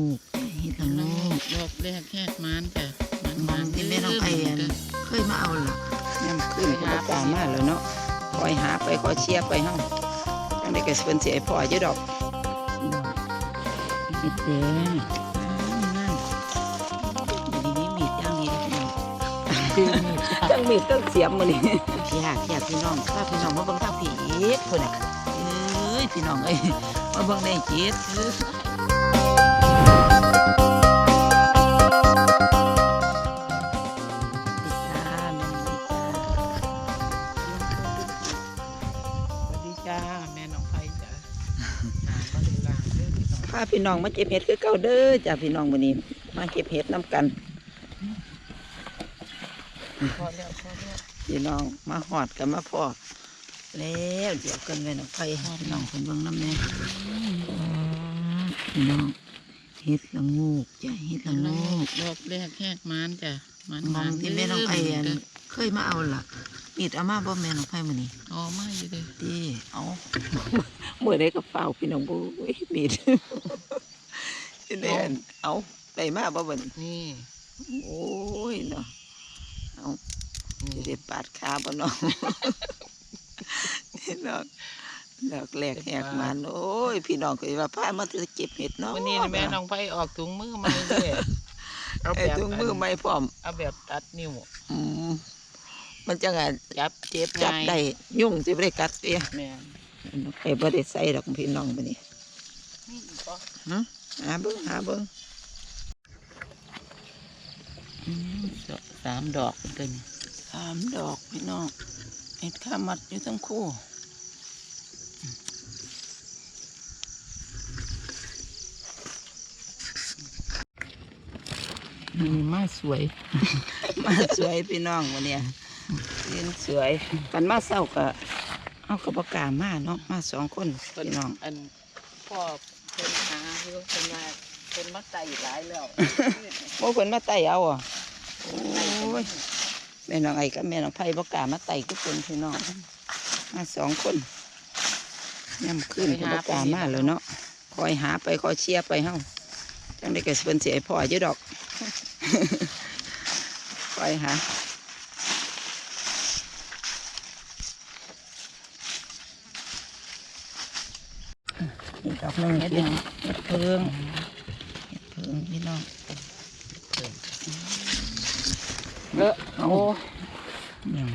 ลูกเฮ็ดละงูกดอกแรกแหกมันจ้ะมันมองที่แม่น้องไออันเคยมาเอาล่ะย่ำขึ้นก็บ่กล้ามาแล้วเนาะคอยหาไปคอยเชียร์ไปเฮาจังได้ก็สิเพิ่นสิให้พ่ออยู่ดอกเฮ็ดแดงนั่นอยู่ดีมีมีดย่างดีเลยพี่น้องจังมีดจังเสียมมื้อนี้พี่หาพี่หาพี่น้องถ้าพี่น้องมาเบิ่งทางผีอีกพุ่นน่ะเอ้ยพี่น้องเอ้ยมาเบิ่งในจิตาพี่น้องมาเก็บเห็ดคือเก่าเด้อจ้ะพี่น้องมื้อนี้ มาเก็บเห็ดนํกันพอแล้วพอแล้วพี่น้องมาฮอดกันมาพอแล้วเดี๋ยวกันแม่น้องไผ่พี่น้องเพิ่นเบิ่งน้ำแน่พี่น้องเฮ็ดละงูกจ้ะเฮ็ดละงูกดอกแรกแหกมันจ้ะมันมองที่แม่น้องไผ่อัน เด้อเคยมาเอาล่ะมีดเอามาบ่แม่น้องไผ่มื้อนี้อ๋อมาอยู่เด้อติเอามื้อใดก็เฝ้าพี่น้องบ่เว้ยมีดสิได้อันเอาได้มาบ่บัดนี้นี่โอ้ยเนาะเอาสินี่ได้ปาดขาบ่เนาะพี่น้องดอกแรกแหกมันโอ้ย พี่น้องก็ว่าพามาเก็บเห็ดเนาะวันนี้แม่น้องไผ่ออกถุงมือมาเรื่อยๆเอาไอ้แบบถุงมือไม่พร้อม เอาแบบตัดนิ้วอืม มันจะไงจับเจ็บจับง่ายได้ ยุ่งสิบ่ได้กัดเตี้ยแม่นไอ้บ่ได้ใส่ดอกพี่น้องบัดนี้นี่อีกบ่หาเบิ่งหาเบิ่งอืมดอกสามดอกเด้อนี่สามดอกพี่น้องเห็ดข้ามัดอยู่ทั้งคู่นี่มาสวย มาสวยพี่น้องวันเนี้ย เรียนสวยกันมาเศร้าก็เอากระบอกกล้ามาเนาะมาสองคนเพิ่นพี่น้องอันพ่อเพิ่นหาเรื่องเพิ่นว่าเพิ่นมาไต่หลายแล้วโอ้เพิ่นมาไต่เอาอะโอ้ยแม่น้องไอ้กับแม่น้องไผ่บอกกล้ามาไต่ทุกคนพี่น้องมาสองคนย่ำขึ้นกระบอกกล้ามาแล้วเนาะคอยหาไปคอยเชียร์ไปเฮาจังได้ก็สิเพิ่นสิให้พ่ออยู่ดอกคอยหา อีกดอกหนึงเฮ็ดหยังเฮ็ดเพิงเฮ็ดเพิงพี่น้องเออเอาโอ้หยัง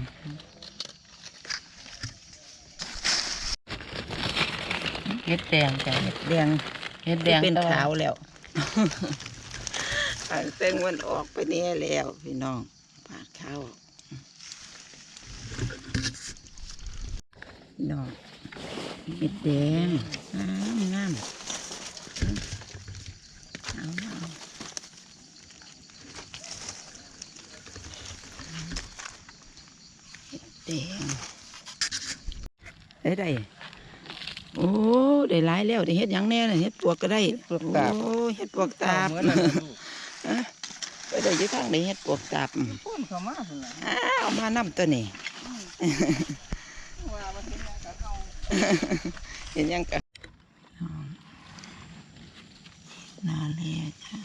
เฮ็ดแดงจ้ะเฮ็ดแดงเฮ็ดแดงเป็นแต่ขาวแล้วอันเส้นมันออกไปนี่แล้วพี่น้องปาดขาวออกพี่น้องเฮ็ดแดงงามงามเอาเอาเฮ็ดแดงได้ได้โอ้ ได้หลายแล้วได้เฮ็ดหยังแน่น่ะเฮ็ดปวกก็ได้ปวกตาบ โอ้เฮ็ดปวกตาบเออไรลูกฮะไปได้อยี่ทางได้เฮ็ดปวกตาบพ่นเข้ามาพุ่นน่ะอ้าวเอามานํตัวนี้ ว่ามันเป็นหยังก็เฮาเห็นหยังกัน นาเลจ้ะ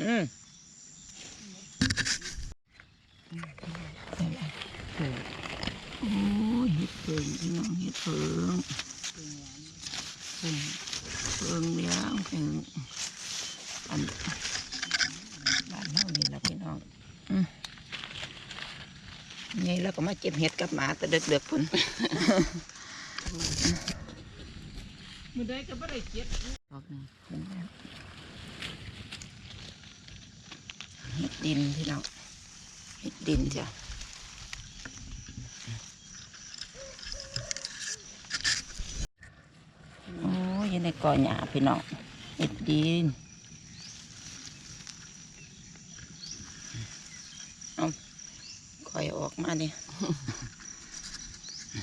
อืม โอ้ยเฮ็ดเพิงพี่น้องเฮ็ดเพิงเพิงเพิงเลี้ยงเพิงอัน บ้านเฮานี่ล่ะพี่น้องอืมนี่แล้วก็มาเก็บเห็ดกับหมา แต่เด็กๆพุ่นมือใดก็บ่ได้เก็บดอกหนึงเห็ดดินพี่น้องเห็ดดินจ้ะโอ้ยอยู่ในกอหญ้าพี่น้องเห็ดดินเอาคอยออกมาเนี่ย อือคือ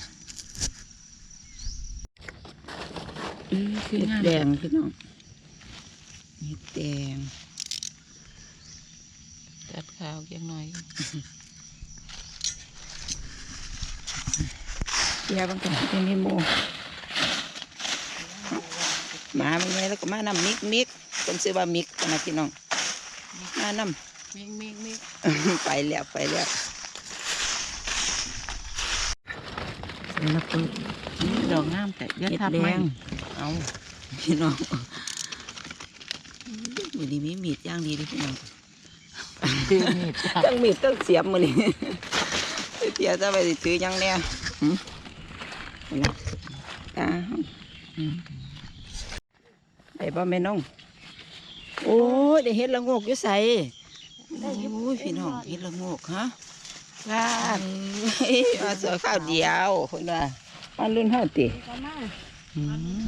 เห็ดงามแดงพี่น้องเห็ดแดงจัดข้าวจังหน่อยเสียบางกันเป็นมีหมูหมาไม่ไงแล้วก็มานำมิกมิกคนซื้อว่ามิกกันนะพี่น้องมานำมิกมิกมิกไปแล้วไปแล้วเสร็จแล้วปุ๊บนี่ดอกงามแต่ยัดเห็ดทับแดไหมง เอาพี่น้องมือนี้มีมีดย่างดีเดิพี่น้องคือมีดจ้ะตั้งมีดตั้งเสียบมือนี้เดี๋ยวจะไปสิถือยังเนี่ยหืมนี่นะตาอืมไปบ่แม่น้อง โอ้ยได้เห็ดละโงกอยู่ใส่โอ้ยพี่น้องเห็ดละโงกฮะลาดเอ้ยมาเสือข้าวเดียวคนว่ามันรุ่นเฮาติ พ่อืม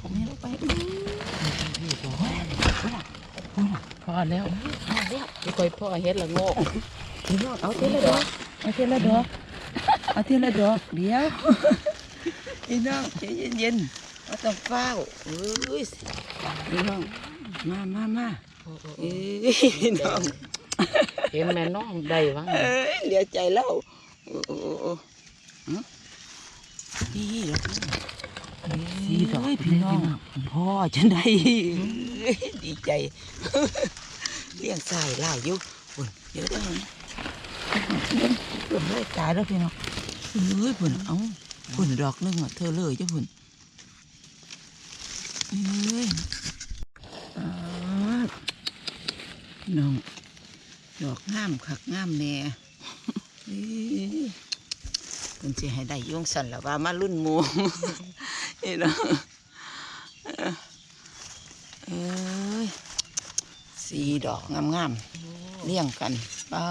ผมไม่รู้ไปอื้อพอแล้วไม่ค่อยพ่อเฮ็ดละโงกพี่น้องเอาเทีละดอกเอาเทีละดอกเอาเทีละดอกเดี๋ยวพี่น้องใจเย็นๆมาต้องเฝ้าเอ้ยพี่น้องมามามาเอ้ยพี่น้อง เห็นแม่น้องได้วังเอ้ยเหลือใจแล้วโอ้โอ้โอ้ฮะนี่ดอกนี่เอ้ยพี่น้องพ่อจะได้เอ้ยดีใจเลี้ยงสายล่าอยู่ปุ่นเดี๋ยวได้ไหมปุ่นเลยตายแล้วพี่น้องเอ้ยปุ่นเอ้าปุ่นดอกหนึงอะเธอเลยจ้ะปุ่นเอ้ยอ่าพี่น้อง ดอกงามคักงามแน่เอ้ยเพิ่นสิให้ได้ยุ่งสันละว่ามารุ่นมูนี่เนาะเอ้ยสีดอกงามงามๆเลี้ยงกันเป้า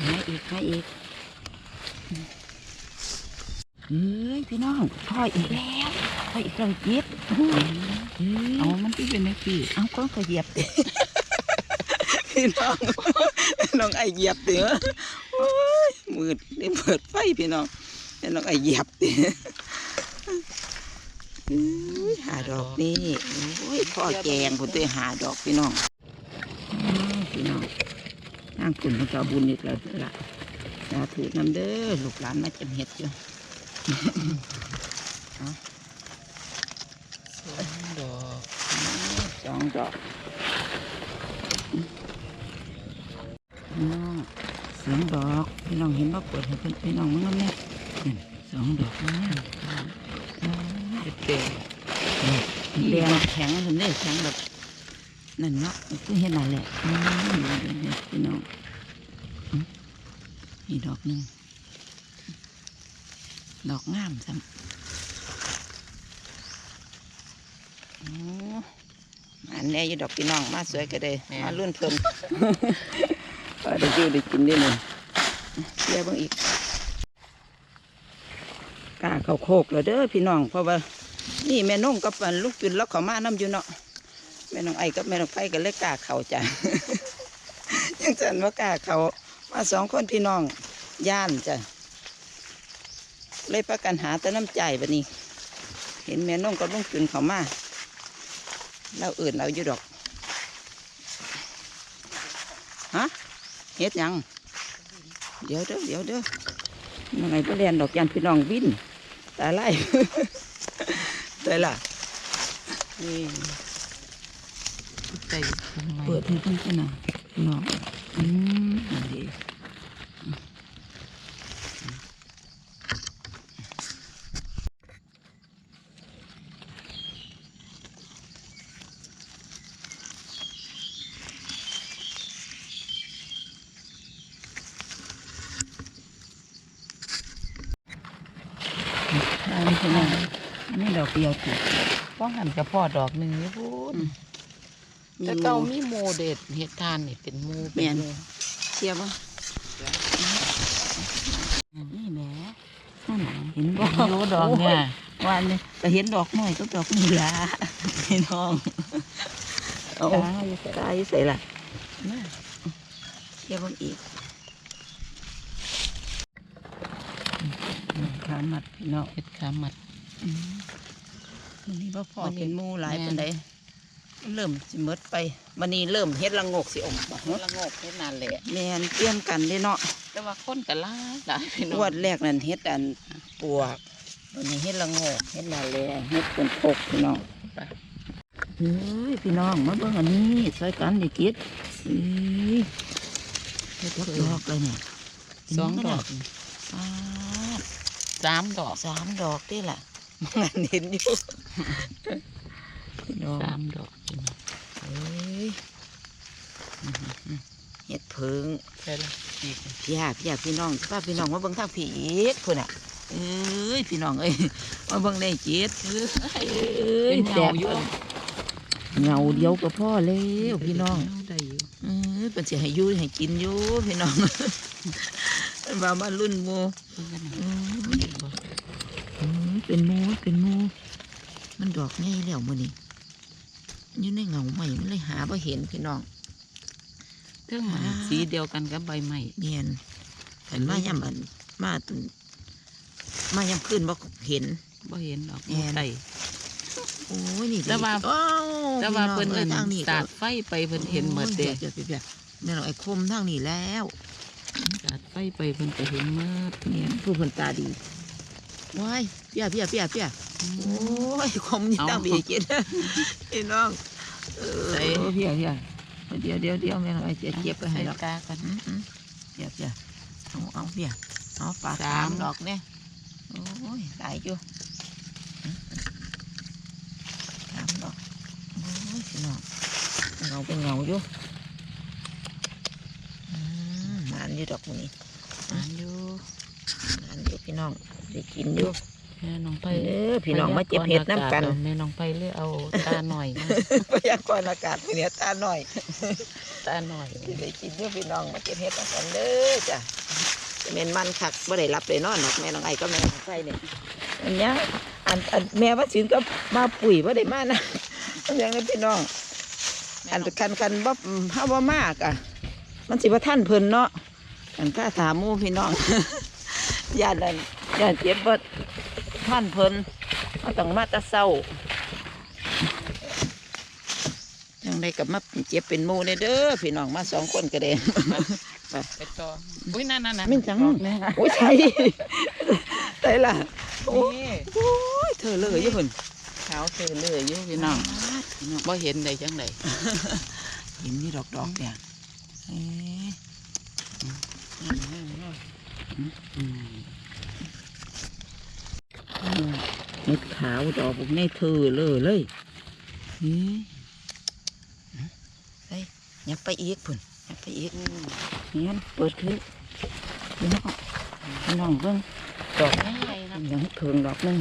หาอีกหาอีกเอ้ยพี่น้องพ่ออีกแล้วพ่ออีกแล้วเจ็บเอามันที่เป็นในปีเอาก็ขยับเตะ พี่น้องน้องไอเหยียบเต๋อโอ้ยมืดนี่เปิดไฟพี่น้องน้องไอเหยียบเต๋อหาดอกนี้พ่อแจงผมตัวหาดอกพี่น้องพี่น้องทางคุณพระเจ้าบุญอีกแล้วเด้อละสาธุนำเด้อลูกหลานมาจำเห็ดอยู่ดอกสองดอก พี่น้องเสียงดอกพี่น้องเห็นว่าเปิดให้เพิ่นพี่น้องมึงน้ำเนี่ยนี่สองดอกนะเฮ็ดเต็มแดงแข็งเห็นได้แข็งแบบนั่นเนาะคือเห็นอะไรแหละพี่น้องอืมนี่ดอกหนึ่งดอกงามซ้ำโอ้อันนี้อยู่ดอกพี่น้องมาสวยก็ได้มารุ่นเพิ่ม พอได้อยู่ได้กินได้หนึ่งเสียเบางอีกกาเขาโคกแล้วเด้อพี่น้องเพราะว่า นี่แม่นุ่งกับอันลูกจุนแล้วเขามาน้ำอยู่เนาะแม่น้องไอ้กับแม่น้องไฟก็เลยกาเขาจ้ะยังจันว่ากาเขามาสองคนพี่น้องย่านจ้ะเลยประกันหาแต่น้ำใจบัดนี้ เห็นแม่นุ่งกับลูกจุนเขามาเราอื่นเราอยู่ดอก ฮะ เฮ็ดหยัง เดี๋ยวเด้อเดี๋ยวเด้อยังไงก็เรียนดอกยันพี่น้องวินตาไล่ได้ล่ะนี่ใจทำไมเปิดให้เพิ่นกันนะพี่น้องอืมนั่นดี อันนี้พี่น้องอันนี้ดอกเดียวถูกป้องหันกับพ่อดอกหนึ่งนี่พูดมีแต่หเก่ามูมีหมูเด็ดเฮ็ดทานนี่เป็นหมูแม่นหมูเทียบวะนี่แหม่นั่นน่ะเห็นบ่รู้ดอกเนี่ยวันนี้แต่เห็นดอกน้อยก็ดอกนี่ละพี่น้องเอาตายใส่ละมาเทียบมันอีก ขามัดพี่น้องเฮ็ดขามัดอืมวันนี้ว่าพ่อวันนี้เป็นหมูหลายแม่นเป็นไดเริ่มสิหมดไปวันนี้เริ่มเฮ็ดละโงกสิออกบ่เฮ็ดละโงกเฮ็ดนานแหละแม่นเปลี่ยนกันเด้เนาะแต่ว่าคนก็หลายหลายพี่น้องงวดแรกนั่นเฮ็ดอันปวกวันนี้เฮ็ดละโงกเฮ็ดละแลเฮ็ดเป็นพกพี่น้องเฮ้ยพี่น้องมาเบิ่งอันนี้ช่วยกันดิกิดสิเฮ็ดดอกเลยเนี่ยสองดอกอ่า สามดอกสามดอกได้ล่ะมันเห็นอยู่พี่น้องสามดอกพี่น้องเฮ้ยเห็ดเพิงใช่ละอีกพี่ยาพี่ยาพี่น้องป้าพี่น้องมาเบิ่งทางผีอีกพุ่นอะเอ้ยพี่น้องเอ้ยมาเบิ่งได้เจ็ดเอ้ยเป็นเงาอยู่เงาเดียวก็พอแล้วพี่น้องได้อยู่เอ้ยเป็นสิให้อยู่ให้กินอยู่พี่น้องเป็นว่ามารุ่นหมู เพิ่นกันนะเอ้ยเอ้ยเป็นหมูเป็นหมูมันดอกใหญ่แล้วมื้อนี้อยู่ในเงาใหม่มันเลยหาบ่เห็นพี่น้องเท่งมันสีเดียวกันกับใบไม้เนียนเห็นมายามอันมาตุนมายามขึ้นบ่เห็นบ่เห็นดอกแม่นไต่โอ้ยนี่แต่ว่าอ้าวแต่ว่าพี่เพิ่นอ้เอิ้ยนทางนี้สาดไฟไปเพิ่นเห็นหมดเด้เดี๋ยวเดี๋ยวเดี๋ยวแม่เราไอ้คมทางนี้แล้วสาดไฟไปเพิ่นก็เห็นหมดเนี่ยผู้เพิ่นตาดี ว้ายเปียเปียเปียเปียโอ้ยคมนี่ตั้งบีกินพี่น้องเออเปียเปียเดี๋ยวเดี๋ยวเดี๋ยวแม่เราไอ้เจ็บเก็บไปให้ดอกกากันอืมอืมเปียเปียเอาเอาเปียเอาปลาสาสามมดอกเนี่ยโอ้ยหลายอยู่สามดอกโอ้ยพี่น้องเงาเป็นเงาอยู่อืมหมานอยู่ดอกนี้อ่านอยู่หมานอยู่ พี่น้องได้กินอยู่แม่น้องไปเออพี่น้องมาเจ็บเห็ดน้ำกันแม่น้องไปเลือกเอาตาหน่อยมาพยากรณ์อากาศมื้อนี้ตาหน่อยตาหน่อยสิได้กินอยู่พี่น้องมาเก็บเห็ดน้ำกันเด้อจ้ะจะเป็นมันคักบ่ได้รับเลยนอนหรอกแม่น้องไอ้ก็แม่น้องไส้เนี่ยอันเนี้ยอันอันแม่ว่าสินก็มาปุ๋ยบ่ได้มานะอันอย่างนั้นพี่น้อง อันคันคันบ่เฮาบ่มากอะ มันสิบ่ทันเพิ่นเนาะอันข้าถามหมู่พี่น้อง ญาตินั่นญาติเจ็บบ่ทันเพิ่นเฮาต้องมาแต่เช้าจังไดก็มาเจ็บเป็นหมู่เด้อเด้อพี่น้องมาสองคนก็ได้ไปต่ออุ้ยนั่นนั่นนั่นแม่นจังดอกแม่โอ้ยใช่ใช่ล่ะโอ้นี่โอ้ยเธอเลยอยู่พุ่นขาวเธอเลยอยู่พี่น้องพี่น้องบ่เห็นได้จังไดเห็นนี่ดอกดอกๆเนี่ยเอ๊ะอืม เม็ดขาวดอกพวกนี้เธอเลยเลยเฮ้ยเฮ้ยยับไปอีกพุ่นยับไปอีกเนี่ยเปิดขึ้นพี่น้องพี่น้องเบิ่งดอกใหญ่ๆนะยังเพิงดอกหนึง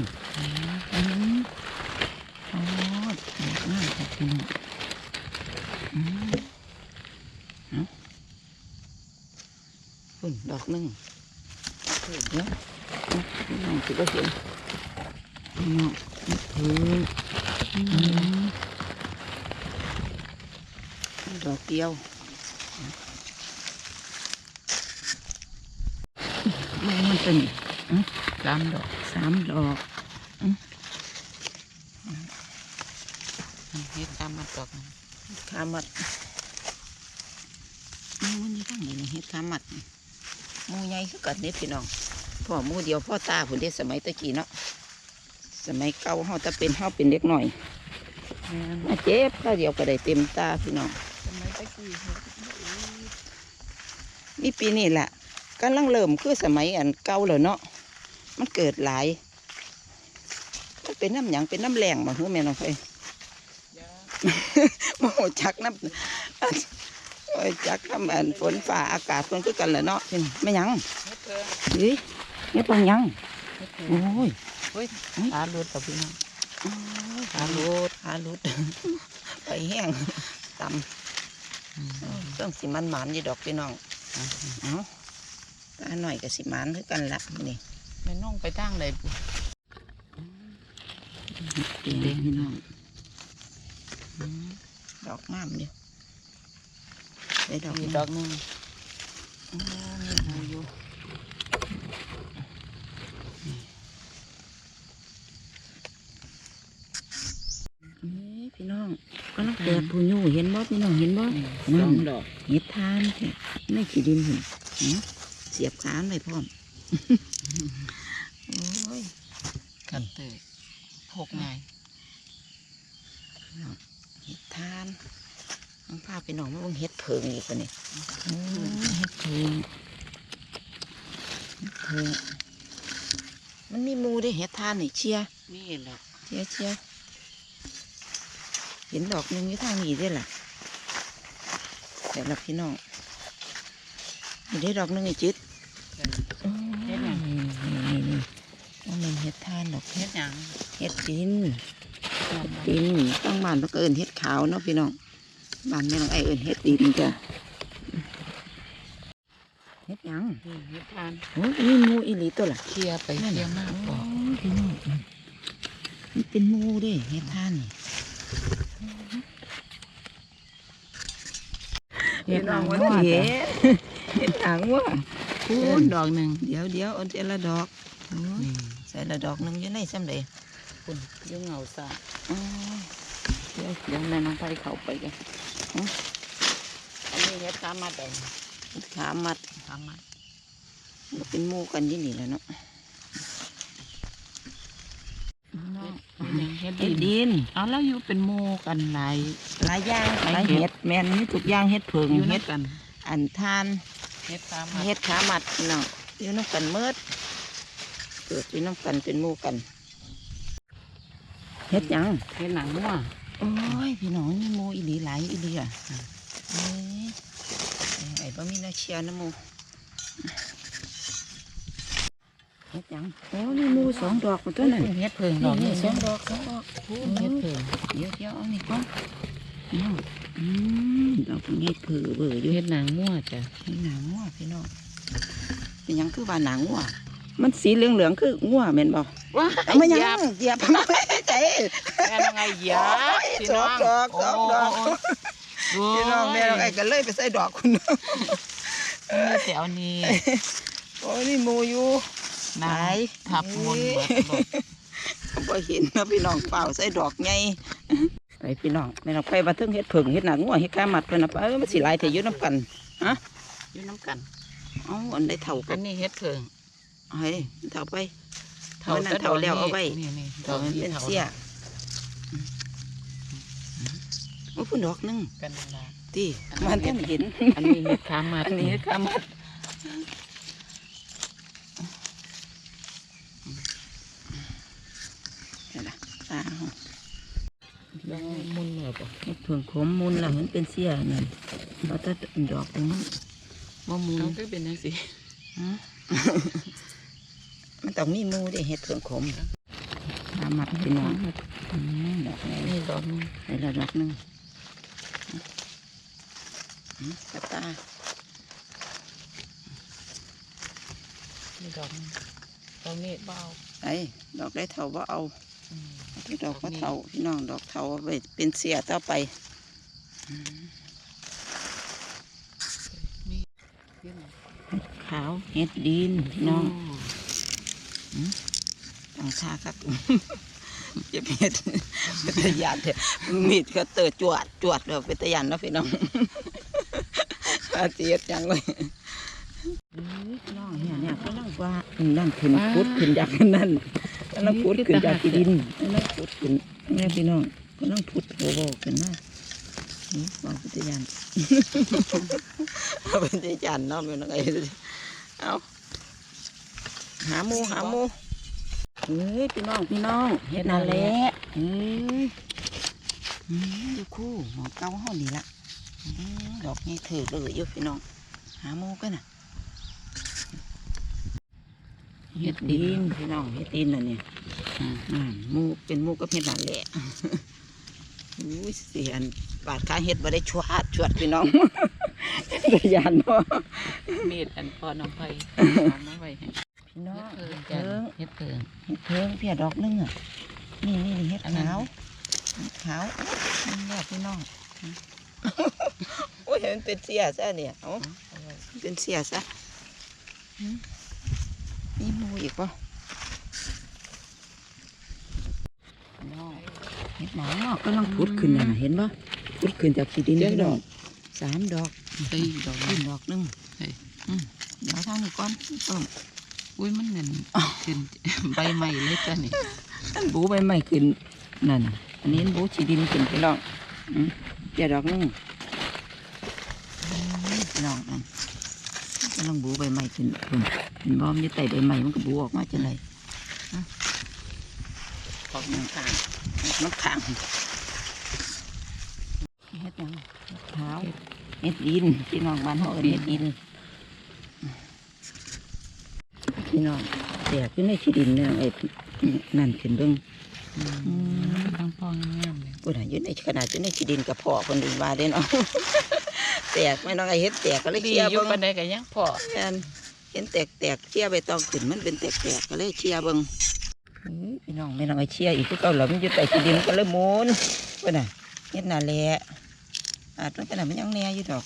อืมอ๋อดอกงามจังพี่น้องอืมเอาพุ่นดอกหนึงเดี๋ยวเอาพี่น้องสิบ่เห็น พี่น้องเพิงอืมดอกเดียวมันมันเป็นสามดอกสามดอกเฮ็ดตามมาดอกตามัดมูมันอยู่ทางนี้เฮ็ดขามัดมูใหญ่คือกันนี่พี่น้องพ่อมูเดียวพ่อตาผุนเด็สมัยตะกี้เนาะ สมัยเก่าเฮาแต่เป็นเฮาเป็นเด็กหน่อยแม่นมาเจ็บข้าวเดียวก็ได้เต็มตาพี่น้องสมัยตะกี้เฮ็ดมีปีนี้แหละกำลังเริ่มคือสมัยอันเก่าแล้วเนาะมันเกิดหลายมันเป็นน้ำหยังเป็นน้ำแรงมาเฮ้แม่น้องไฟยาโอ้โหจักน้ำอันโอ้ยจักน้ำอันฝนฝ่าอากาศมันคือกันแหละเนาะพี่น้องไม่หยังเฮ็ดเพิ่งเฮ้ยนี่ปังยังเฮ็ดเพิ่ง โอ้ยเฮ้ยขาหลุดกับพี่น้องโอ้ยขาหลุดหาลุดไปแห้งตำเครื่องสิมันหมันยี่ดอกพี่น้องเอาตาหน่อยกับสิมันคือกันละนี่แม่น้องไปทางใดบุแดงพี่น้องอืมดอกงามเนี่ยได้ดอกมีนี้ดอกหนึงโอ้มีหูอยู่ เอ้ยพี่น้องก็ต้องแตดดผู้ยู่เห็นบ่พี่น้องเห็นบ่นี่นั่สอนงดอกเห็ดทานเนี่ยไม่ขี้ดินหุ่นเนาะเสียบขานไว้พร้อมโอ้ยกันเตยพกง่ายเห็ดทานน้องพาไปน้องมาเบิ่งเห็ดเพิงอีกปะเนี่ยโอ้ยเห็ดเพิงเห็ดเพิงมันมีหมูได้เห็ดทานนี่เชียร์นี่แหละเชียร์เชียร์ เห็นดอกหนึงอยู่ทางนี้ด้วยล่ะแต่ละพี่น้องนี่ได้ดอกหนึงไอ้จิตเฮ็ดหยังนี่นี่นี่ว่ามันเห็ดทานดอกเฮ็ดหยังเห็ดดินหอมบ่ดินตั้งบ้านเพิ่นก็เอิ้นเห็ดขาวเนาะพี่น้องบ้านแม่น้องไอเอิ้นเห็ดดินจ้ะเห็ดหยังนี่เฮ็ดทานโอ้ยมีหมูอีหลีตัวล่ะเคลียร์ไปเคลียร์มากพอพี่น้องมันเป็นหมูเด้เห็ดทานนี่ เฮ็ดหยังว่าเห็ดเห็ดหางว่าพูนดอกหนึ่งเดี๋ยวเดี๋ยวอาแต่ละดอกอ้ยนี่ใส่ละดอกหนึ่งอยู่ในซ้ำเด้คุณยุ่งเหงาซะอ๋อเดี๋ยวเดี๋ยวแม่น้องไปเขาไปกันอันนี้เฮ็ดตามมาแต่ขามัดตามมามันเป็นมูกันยี่นี่แหละเนาะ เฮ็ดเฮ็ดหยังเฮ็ดเห็ดดินดินเอาแล้วอยู่เป็นโมกันหลายหลายอย่างหหลาลายยเห็เห็ดดแมนนี่ทุกอย่างเห็ดเพิงอยู่เห็เฮ็ดดกันอันทานเฮ็ดตามมาเห็ดขามัดพี่น้องอยู่น้ำกันเมิดเกิดอยู่น้ำกันเป็นหมู่กันเห็ดหยังเฮ็ดหนังมั่วโอ้ยพี่น้องนี่หมูอีหลีหลายอีหลีอะเอ้ยไอ้บ่มีนาเชียร์นะหมู เห็ดหยังโอ้นี่หมูสองดอกหมดตัวนั้นเฮ็ดเพิงดดออกกนี่นี่สสอองงดดออกกสองดอกเฮ็ดเพิงเดี๋ยวเดี๋ยวเอานี่ก่อนน้องอืมดอกนี้เผือเบื่ออยู่เฮ็ดหนังมั่วจ้ะเห็นหนังงัวพี่น้องเป็นหยังคือว่าหนังงัวมันสีเหลืองเหลืองๆคืองัวแม่นบ่ว้าเอามาหยังเหยียบมาใจแม่น้องไงเหยียบโอ้ยพี่สน้อองงดอกสองดอกโอ้โหพี่น้องแม่น้องไอ้ก็เลยไปใส่ดอกคุณโอ้ยแต่เอานี่โอ้ยนี่หมูอยู่ นายทับมนต์เบิดหมดบ่เห็นนะพี่น้องเปล่าใส่ดอกไงไปพี่น้องแม่น้องไปมาถึงเฮ็ดเผิงเฮ็ดหนังงัวเฮ็ดข้ามัดเพิ่นน่ะไปเอ้ยมันสิหลายแต่อยู่นํกันอยู่น้ำกันเอ้าอันใดเท่าอักันนนี้เฮ็ดเพิงเอาให้เท่าไปเอานั่นเท่าแล้วเอาไว้ นี่นี่ดอกมันเป็นเสียโอ้ยพุ่นดอกหนึงกันเวลาตีมันต้องเห็นอันนี้เฮ็ดขามาอันนี้เฮ็ดข้ามัด นี่ล่ะอ้าวยังมุนเหนือป่ะเฮ็ดเพิ่งขมมุนแล้วเห็นเป็นเสียนั่นเพราะถ้าดอกตรงนั้นบ่มุนเขาก็เป็นจังซี่ฮะมันต้องมีหมูได้เฮ็ดเพิ่งขมข้ามัดพี่น้องอืมดอกนี้นี่ดอกนึงในระดับหนึ่งอืมกระตานี่ดอกนึงดอกนี้เบาไอ้ดอกได้เท่าว่าเอาอืมที่ ดอกว่าเท่าพี่น้องดอกเท่าเอาไปเป็นเสียต่อไปนี่ขึ้นขาวเฮ็ดดินพี่น้องต้องทาครับจะเฮ็ดเป็นตะยานเถอะมีดก็เตอจวดจวดแบบเป็นตะยานเนาะพี่น้องอาเจียดจังเลยพี่น้องเนี่ยเนี่ยก็นั่งว่าอืมนั่นขึ้นพุดขึ้นจากนั่นกำลังพุดขึ้นจากที่ดินกำลังพุดขึ้นแม่พี่น้องกำลังพุดโบโบขึ้นมานี่บอกพิทยานเอาเป็นพิทยานเนาะแม่น้องไอ้เอาหาหมูหาหมูเฮ้ยพี่น้องพี่น้องเฮ็ดนั่นแหละเฮ้ยอืมอยู่คู่หมอเก่าเฮานี่ละอืมดอกนี้ถือเลยอยู่พี่น้อง หาหมูกันน่ะ เฮ็ดดินพี่น้องเฮ็ดดินน่ะเนี่ยอ่าอ่าหมูเป็นหมูกับเห็ดนั่นแหละอุ้ยเสียนบาดขาเห็ดบ่ได้ชวดชวดพี่น้องตะยานเนาะมีดอันพอน้องไผเอามาไว้ให้พี่น้องเฮ็ดเพิ่งเฮ็ดเพิงเห็ดเพิ่งเพียดอกหนึงอะนี่นี่นี่เห็ดอันนั้นขาวเห็ดขาวนี่แหละพี่น้องโอ้ยเห็นเป็นเสียซะเนี่ยเอาเป็นเสียซะหืม นี่หมูอีกป่ะน้องเห็ดหนองกำลังพุดขึ้นน่ะเห็นป่ะพุดขึ้นจากขี้ดินเจ็ดพี่น้องดอกสามดอกใส่ดอกขึ้นดอกหนึงใส่อืมเดี๋ยวทางนี้ก่อนเพิ่มอุ้ยมันนั่นขึ้นใบใหม่เลยจ้ะนี่อันบูใบไม้ขึ้นนั่นอันนี้บูขี้ดินขึ้นพี่น้องอืมเดี๋ยวดอกหนึงพี่น้องนั่น กำลังบูใบไม้ขึ้นขึ้นเห็นบ่มันจะไต่ใบไม้มันก็บูออกมาจังไรออกน้ำข้างน้ำขังเฮ็ดหยังเท้าเฮ็ดดินพี่น้องบ้านเฮาเอิ้นเฮ็ดดินพี่น้องแตกอยู่ในขี้ดินเนี่ยไอ้นั่นขึ้นเบิ่งทั้งพ่องามเลยปุ่นน่ะอยู่ในขนาดอยู่ในขี้ดินกับพ่อคนอื่นว่าเด้เนาะ แตกไม่น้องไอ้เฮ็ดแตกก็เลยดีเชียร์อยู่เบิ่งปันใดก็ยังพอแม่นเห็นแตกแตกๆเชียร์ใบตองขึ้นมันเป็นแตกแตกๆก็เลยเชียร์เบิ่งเอ้ยพี่น้องไม่น้องไอ้เชียร์อีกคือเก่าแล้วมันอยู่ใต้ขี้ดินก็เลยหมุนปุ่นน่ะเฮ็ดน่าแหละอาจมันขนาดมันยังแหน่อยู่ดอก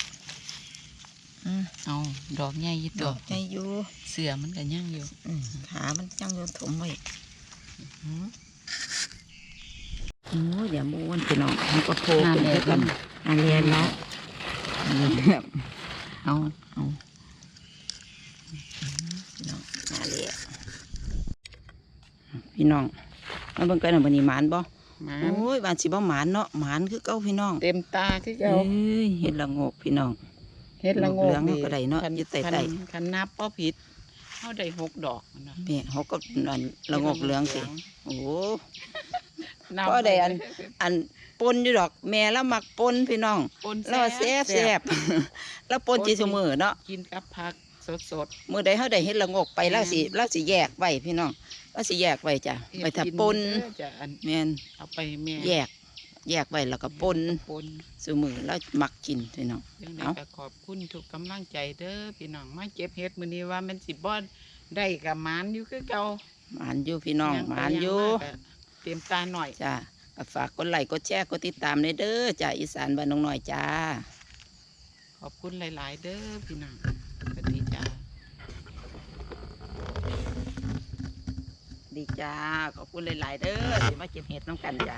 อืมเอาดอกใหญ่ยี่ดตัอวกใจอยู่เสือมันก็ยังอยู่อืมขามันยังโยนถมไว้อืมโอ้ยเดี๋ยวมูนพี่น้องมันก็โผล่ขึ้นไปกันอันเรียนเนาะอัน เรียนเอาเอาพี่น้องมาเลยพี่น้องมาเบิ่งกันหน่อยบันนี้หมานบ่หมาโอ้ยบานสิบ่หมานเนาะหมานคือเก่าพี่น้อง เต็มตาคือเอ้เก่ายเห็ดละโงกพี่น้องเฮ็ดละโงเหลืกองเอาก็ได้เนาะคัอยู่ใต้คัใต้คันนับบ่ผิดเฮาได้หกดอกนะแม่เขาก็อันละโงกเหลืองสิโอ้ นับก็ได้อันอันปนอยู่ดอกแม่แล้วมักปนพี่น้องปนแล้วแซ่บแซ่บแล้วปนจีสมือเนาะกินกับผักสดมือใดเขาได้เห็ดละโงกไปแล้วสิแล้วสิแยกไว้พี่น้องแล้วสิแยกไว้จ้ะๆไปถ้าเฮ็ดปนเด้อจะอันแม่นเอาไปแม่แยก แยกไว้แล้วก็ปนปนสมือแล้วมักกินพี่น้องจังไดเอ้าก็ขอบคุณทุกกำลังใจเด้อพี่น้องมาเก็บเฮ็ดมื้อนี้ว่ามันสิบ่ได้กับหมานอยู่คือเก่าหมานอยู่พี่น้องย่หไปมานอยู่งมก็ เตรียมตาหน่อยจ้าก็ฝากกดไลค์กดแชร์กดติดตามในเด้อจ้าอีสานบ้านน้องน้อยจ้า ขอบคุณหลาย ๆ เด้อพี่น้องสวัสดีจ้าดีจ้าขอบคุณหลาย ๆ เด้อที่มาเก็บเห็ดน้องกันจ้า